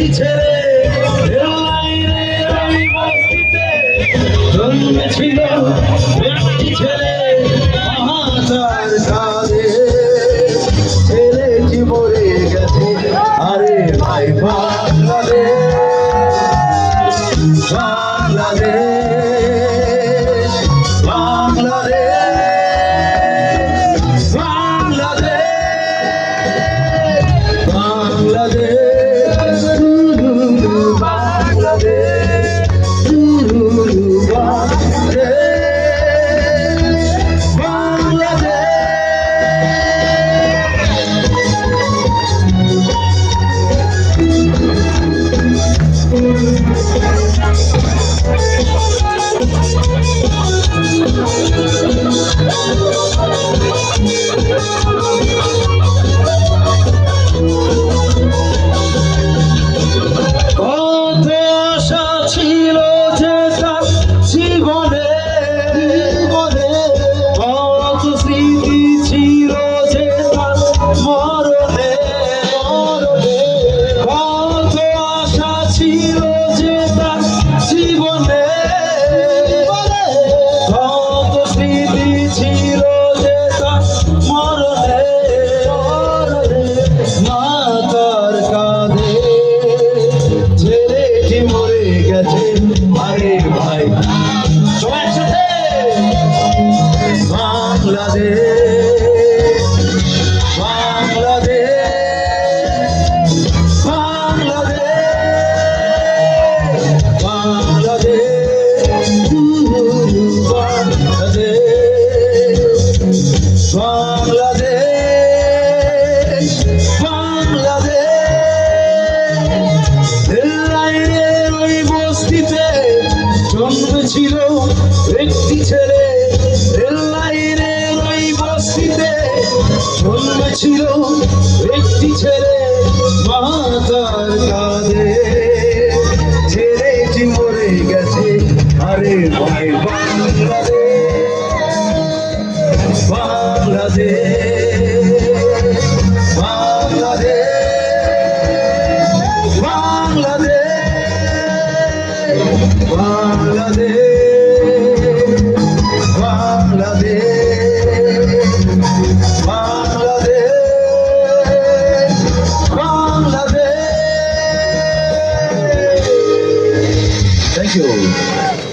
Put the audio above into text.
বস্তি ছেড়ে ছিল একটি ছেলে মহাতার কালে গেছে আরে ভাই বাংলাদেশ বাংলাদেশ। ছিল একটি ছেলে রেললাইনের ওই বস্তিতে জন্মেছিল একটি ছেলে মাতার কাঁধে। ছেলেটি মরে গেছে, আরে ভাই বাংলাদেশ বাংলাদেশ। show.